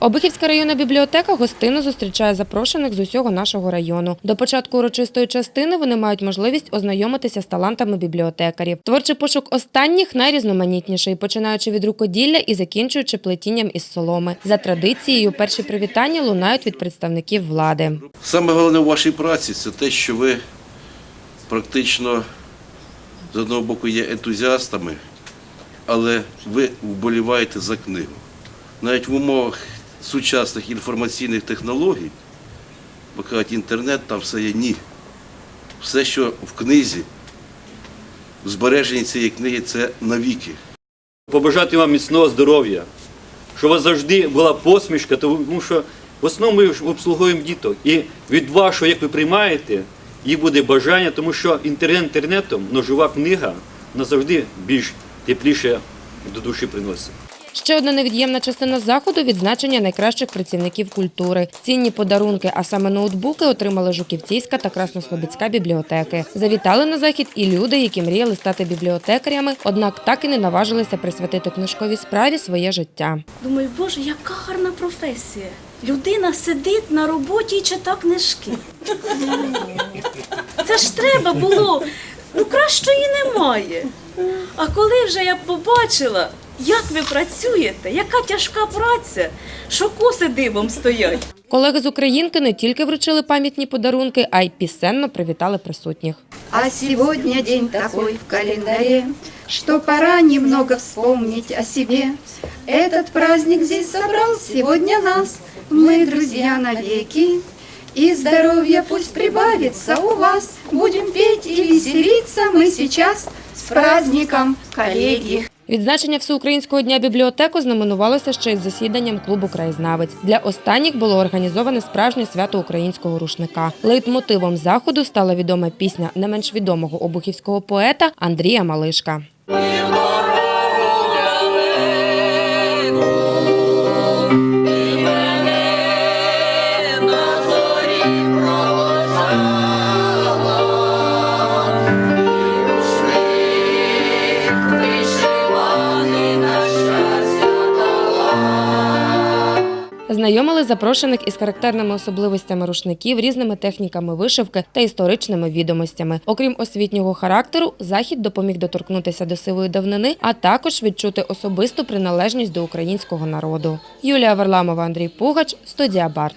Обихівська районна бібліотека гостинно зустрічає запрошених з усього нашого району. До початку урочистої частини вони мають можливість ознайомитися з талантами бібліотекарів. Творчий пошук останніх найрізноманітніший, починаючи від рукоділля і закінчуючи плетінням із соломи. За традицією, перші привітання лунають від представників влади. Саме головне в вашій праці це те, що ви практично з одного боку є ентузіастами, але ви вболіваєте за книгу. Навіть в умовах сучасних інформаційних технологій, бо кажуть, інтернет там все є ні. Все, що в книзі, в збереженні цієї книги, це навіки. побажати вам міцного здоров'я, щоб у вас завжди була посмішка, тому що в основному ми обслуговуємо діток. І від вашого, як ви приймаєте, їх буде бажання, тому що інтернет інтернетом, но жива книга назавжди більш тепліше до душі приносить. Ще одна невід'ємна частина заходу відзначення найкращих працівників культури. Цінні подарунки, а саме ноутбуки, отримали Жуківцівська та Краснослобідська бібліотеки. Завітали на захід і люди, які мріяли стати бібліотекарями, однак так і не наважилися присвятити книжковій справі своє життя. Думаю, боже, яка гарна професія. Людина сидить на роботі і читає книжки. Це ж треба було. Ну кращої немає. А коли вже я побачила, як ви працюєте, яка тяжка праця, що коси дибом стоять. Колеги з Українки не тільки вручили пам'ятні подарунки, а й пісенно привітали присутніх. А сегодня день такой в календаре, что пора немного вспомнить о себе. Этот праздник здесь собрал сегодня нас, мы друзья навеки. И здоровья пусть прибавится у вас, будем петь и веселиться мы сейчас с праздником, коллеги. Відзначення Всеукраїнського дня бібліотеку знаменувалося ще й засіданням клубу Краєзнавець. Для останніх було організоване справжнє свято українського рушника. Лейтмотивом заходу стала відома пісня не менш відомого обухівського поета Андрія Малишка. Знайомили запрошених із характерними особливостями рушників, різними техніками вишивки та історичними відомостями. Окрім освітнього характеру, захід допоміг доторкнутися до сивої давнини, а також відчути особисту приналежність до українського народу. Юлія Варламова, Андрій Пугач, студія Барт.